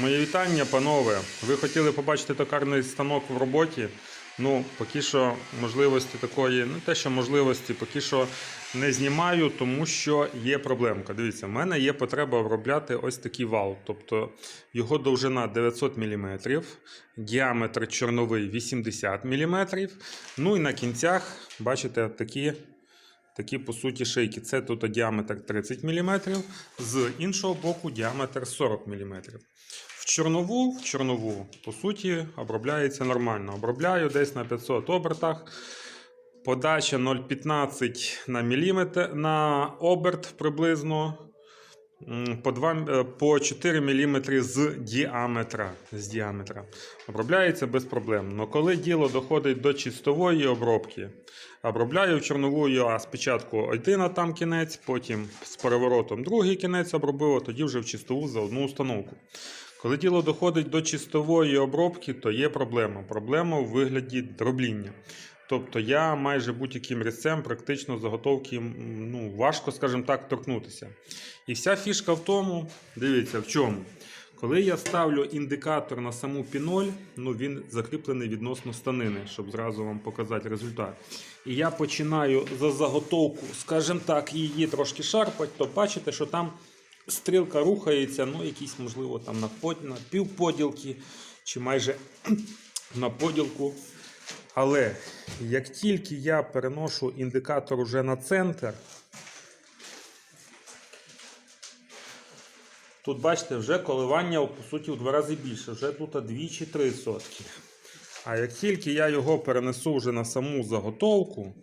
Мої вітання, панове. Ви хотіли побачити токарний станок в роботі. Ну, поки що можливості такої, не те, що можливості, поки що не знімаю, тому що є проблемка. Дивіться, в мене є потреба обробляти ось такий вал. Тобто його довжина 900 мм, діаметр чорновий 80 мм. Ну і на кінцях, бачите, такі такі по суті шийки. Це тут діаметр 30 мм, з іншого боку діаметр 40 мм. В чорнову, в чорнову, по суті, обробляється нормально. Обробляю десь на 500 обертах. Подача 0,15 на міліметр на оберт приблизно. По, 2, е, по 4 мм з діаметра. З діаметра. Обробляється без проблем. Но коли діло доходить до чистової обробки, обробляю в чорнову я спочатку один там кінець, потім з переворотом другий кінець обробив, а тоді вже в чистову за одну установку. Коли діло доходить до чистової обробки, то є проблема. Проблема у вигляді дробління. Тобто я майже будь-яким різцем практично заготовки ну, важко, скажімо так, торкнутися. І вся фішка в тому, дивіться, в чому. Коли я ставлю індикатор на саму піноль, ну він закріплений відносно станини, щоб зразу вам показати результат. І я починаю за заготовку, скажімо так, її трошки шарпати, то бачите, що там стрілка рухається, ну якісь, можливо, там на, под... на півподілки чи майже на поділку. Але як тільки я переношу індикатор уже на центр, тут бачите, вже коливання по суті в два рази більше, вже тут 2 чи 3 сотки. А як тільки я його перенесу вже на саму заготовку,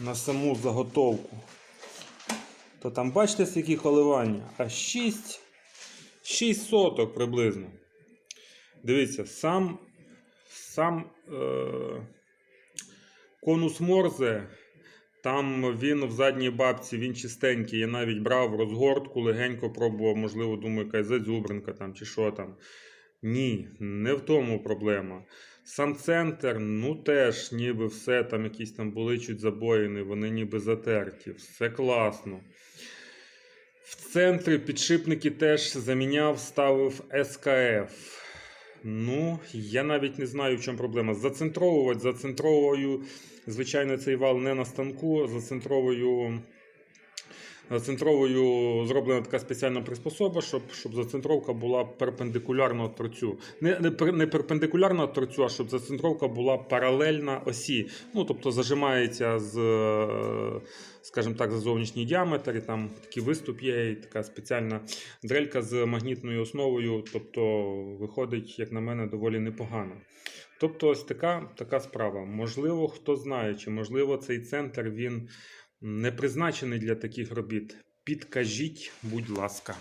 на саму заготовку, то там бачите, скільки коливання? А 6, 6 соток приблизно. Дивіться, сам, сам е, конус Морзе, там він в задній бабці, він чистенький. Я навіть брав розгортку, легенько пробував, можливо, думаю, якась зазюбринка там чи що там. Ні, не в тому проблема. Сам центр, ну теж ніби все там якісь там були чуть забоїни, вони ніби затерті, все класно. В центрі підшипники теж заміняв, ставив СКФ. Ну, я навіть не знаю, в чому проблема. Зацентровувати, зацентровую, звичайно, цей вал не на станку, зацентровую. Зацентровою зроблена така спеціальна приспособа, щоб, щоб зацентровка була перпендикулярно торцю. Не, не, не перпендикулярно торцю, а щоб зацентровка була паралельна осі. Ну, тобто зажимається з, скажімо так, за зовнішній діаметр, і там такий виступ є, і така спеціальна дрелька з магнітною основою. Тобто виходить, як на мене, доволі непогано. Тобто, ось така, така справа. Можливо, хто знає, чи можливо цей центр він не призначений для таких робіт. Підкажіть, будь ласка.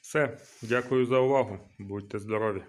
Все, дякую за увагу. Будьте здорові.